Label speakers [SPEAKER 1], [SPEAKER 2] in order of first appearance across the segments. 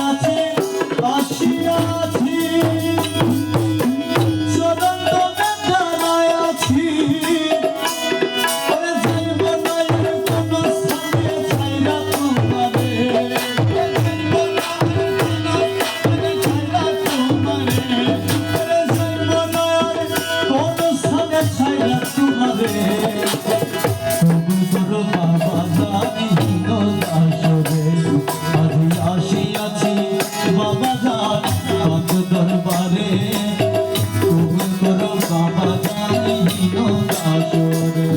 [SPEAKER 1] আছে বাবা যান কত দরবারে কবুল করো বাবা যান হীন দাসরে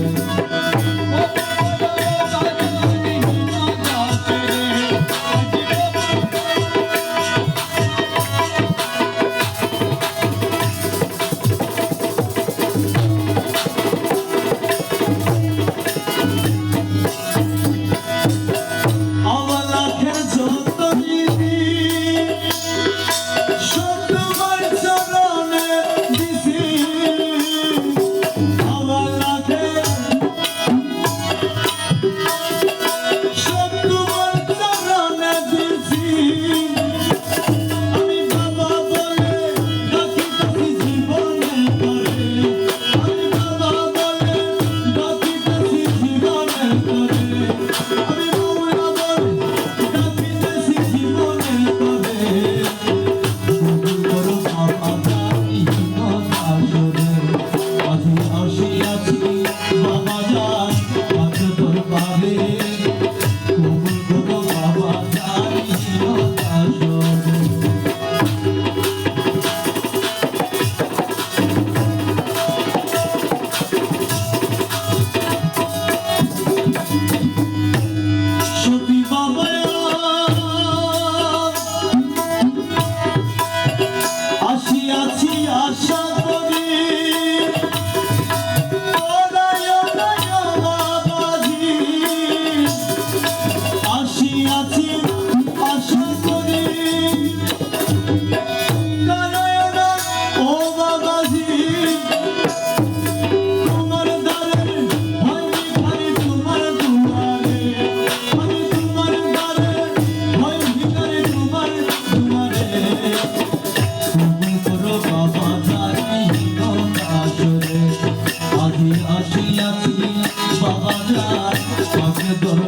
[SPEAKER 1] не дам.